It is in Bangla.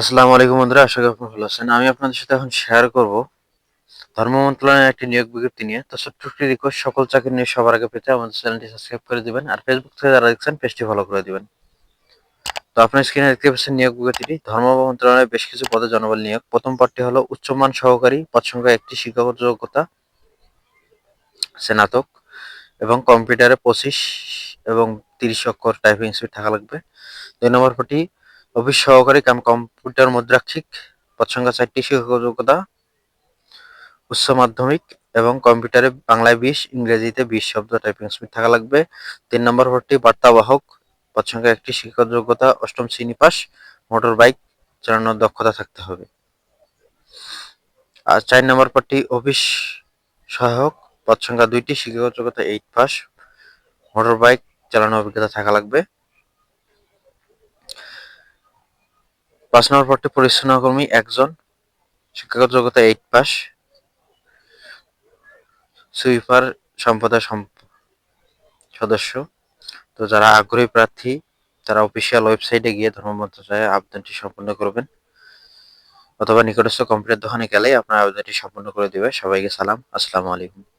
আসসালামু আলাইকুম বন্ধুরা, আশা করি আপনারা ভালো আছেন। আমি আপনাদের সাথে এখন শেয়ার করব ধর্ম মন্ত্রণালয়ের একটি নিয়োগ বিজ্ঞপ্তি নিয়ে। তো ছোট্ট রিকোয়েস্ট সকল চাকরি নিয়ে সবার আগে পেতে আমাদের চ্যানেলটি সাবস্ক্রাইব করে দিবেন আর ফেসবুক থেকে যারা দেখছেন পেজটি ফলো করে দিবেন। তো আপনার স্ক্রিনে দেখতে পাচ্ছেন নিয়োগ বিজ্ঞপ্তিটি। ধর্ম মন্ত্রণালয়ে বেশ কিছু পদে জনবল নিয়োগ। প্রথম পদটি হলো উচ্চমান সহকারী, পদ সংখ্যা একটি শিক্ষাগত যোগ্যতা স্নাতক এবং কম্পিউটারে পঁচিশ এবং তিরিশ অক্ষর টাইপিং স্পিড থাকা লাগবে। দুই নম্বর পদটি অফিস সহকারী কাম কম্পিউটার মুদ্রাক্ষিক সংখ্যা চারটি যোগ্যতা উচ্চ মাধ্যমিক এবং কম্পিউটারে বাংলায় বিশ, ইংরেজিতে বিশ শব্দ টাইপিং স্পিড থাকা লাগবে। তিন নম্বর পদটি বার্তাবাহক সংখ্যা একটি শিক্ষাগত যোগ্যতা, অষ্টম শ্রেণি পাস মোটর বাইক চালানোর দক্ষতা থাকতে হবে। আর চার নম্বর পদটি অফিস সহায়ক পদ সংখ্যা দুইটি শিক্ষাগত যোগ্যতা এইট পাস মোটর বাইক চালানোর অভিজ্ঞতা থাকা লাগবে। পাঁচ নম্বর পদটি পরিচ্ছন্ন কর্মী একজন, শিক্ষাগত যোগ্যতা এইট পাস সুইপার সম্প্রদায় সদস্য। তো যারা আগ্রহী প্রার্থী, তারা অফিসিয়াল ওয়েবসাইটে গিয়ে ধর্ম মন্ত্রণালয়ে আবেদনটি সম্পন্ন করবেন। অথবা নিকটস্থ কম্পিউটার দোকানে গেলেই আপনার আবেদনটি সম্পন্ন করে দেবে। সবাইকে সালাম। আসসালামু আলাইকুম।